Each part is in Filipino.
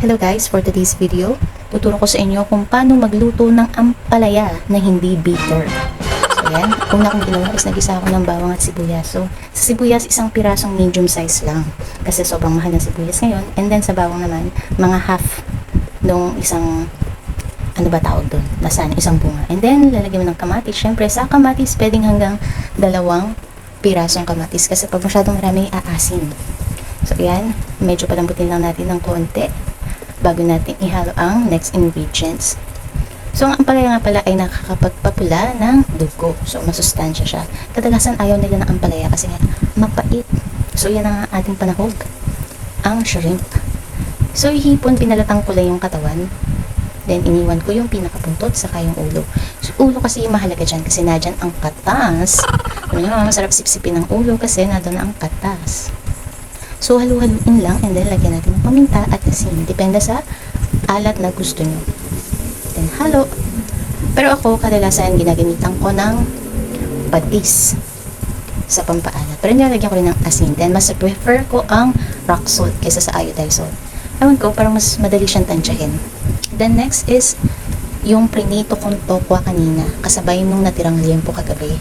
Hello guys, for today's video, tuturo ko sa inyo kung paano magluto ng ampalaya na hindi bitter. So yan, una kong ginawa is nagisa ako ng bawang at sibuyas. So, sa sibuyas, isang pirasong medium size lang. Kasi sobrang mahal ng sibuyas ngayon. And then sa bawang naman, mga half nung isang ano ba tawag doon? Nasaan? Isang bunga. And then, lalagyan mo ng kamatis. Siyempre, sa kamatis, pwedeng hanggang dalawang pirasong kamatis. Kasi pag masyadong marami, aasin. So, yan. Medyo palambutin lang natin ng konti bago natin ihalo ang next ingredients. So, ang ampalaya nga pala ay nakakapagpapula ng dugo. So, masustansya siya. Kadalasan ayaw nila ng ampalaya kasi nga mapait. So, yan ang ating panahog. Ang shrimp. So, ihipon, pinalatang ko lang yung katawan. Then, iniwan ko yung pinakapuntot saka yung ulo. So, ulo kasi mahalaga dyan kasi na dyan ang katas. Ano nyo, masarap sipsipin ng ulo kasi na doon ang katas. So, halu-haluin lang and then lagyan natin ng paminta at asin. Depende sa alat na gusto nyo. Then, halo. Pero ako, kadalasan ginagamitan ko ng patis sa pampaalat. Pero nilalagyan ko rin ng asin. Then, mas prefer ko ang rock salt kaysa sa iodized salt. Ewan ko, parang mas madali siyang tansyahin. Then, next is yung prinito kong tokwa kanina. Kasabay nung natirang liempo kagabi.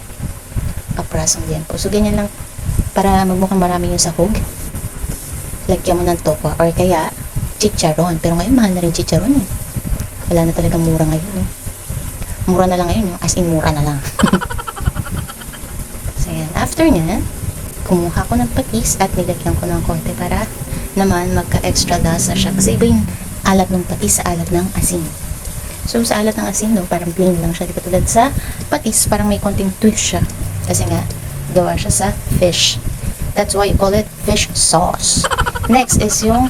Kaprasong liempo. So, ganyan lang para magmukhang marami yung sahog lagyan mo ng tokwa or kaya chicharon. Pero ngayon, mahal na rin chicharon eh. Wala na talagang mura ngayon. Eh. Mura na lang ngayon, no? as in mura na lang. so yan, after niya, kumuha ko ng patis at nilagyan ko ng konti para naman magka-extra lasa siya. Kasi iba yung alat ng patis sa alat ng asin. So sa alat ng asin, no, parang plain lang siya. Di tulad sa patis, parang may konting twist siya. Kasi nga, gawa siya sa fish. That's why you call it fish sauce. Next is yung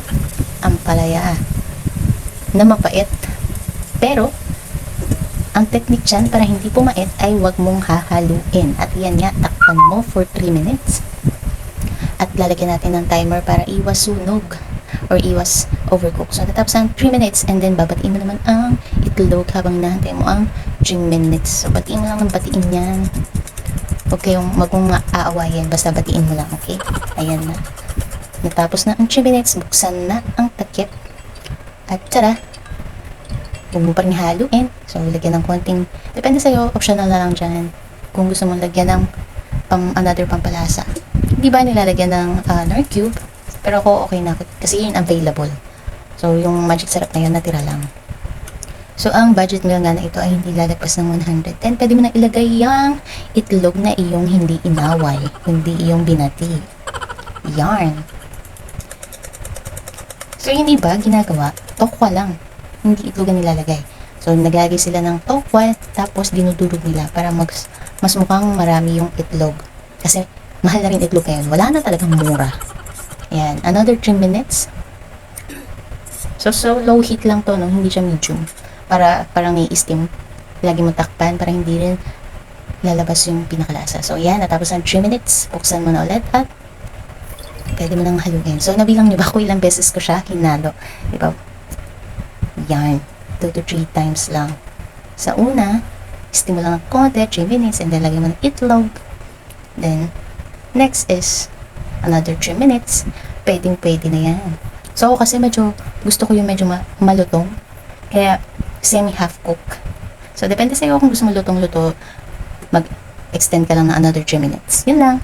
ampalaya na mapait. Pero, ang technique dyan para hindi pumait ay wag mong hahaluin. At yan nga, takpan mo for 3 minutes. At lalagyan natin ng timer para iwas sunog or iwas overcook. So, natapos ang 3 minutes and then babatiin mo naman ang itlog habang nahantay mo ang 3 minutes. So, batiin mo lang ng batiin yan. Huwag kayong wag mong aawayin. Basta batiin mo lang, okay? Ayan na. Natapos na ang 3 minutes, buksan na ang takip. At tara, huwag mo pa rin haluin. So, lagyan ng konting, depende sa'yo, optional na lang dyan. Kung gusto mong lagyan ng pang another pampalasa. Hindi ba nilalagyan ng uh, nor cube? Pero ako okay na kasi yun available. So, yung magic syrup na yun, natira lang. So, ang budget meal nga na ito ay hindi lalagpas ng 110. Pwede mo na ilagay yung itlog na iyong hindi inaway, hindi iyong binati. Yarn. So, yung iba, ginagawa, tokwa lang. Hindi itlog ang nilalagay. So, naglalagay sila ng tokwa, tapos dinudurog nila para mag, mas mukhang marami yung itlog. Kasi, mahal na rin itlog ngayon. Wala na talagang mura. Yan. Another 3 minutes. So, so low heat lang to, no? Hindi siya medium. Para, parang may steam. Lagi mo takpan para hindi rin lalabas yung pinakalasa. So, yan. Natapos ang 3 minutes. Buksan mo na ulit at pwede mo nang haluin. So, nabilang niyo ba kung ilang beses ko siya hinalo? Diba? Yan. 2 to 3 times lang. Sa una, steam mo lang ng konti, 3 minutes, and then lagyan mo ng itlog. Then, next is another 3 minutes. Pwedeng pwede na yan. So, ako kasi medyo, gusto ko yung medyo ma- malutong. Kaya, semi-half cook. So, depende sa'yo kung gusto mo lutong-luto, mag-extend ka lang ng another 3 minutes. Yun lang.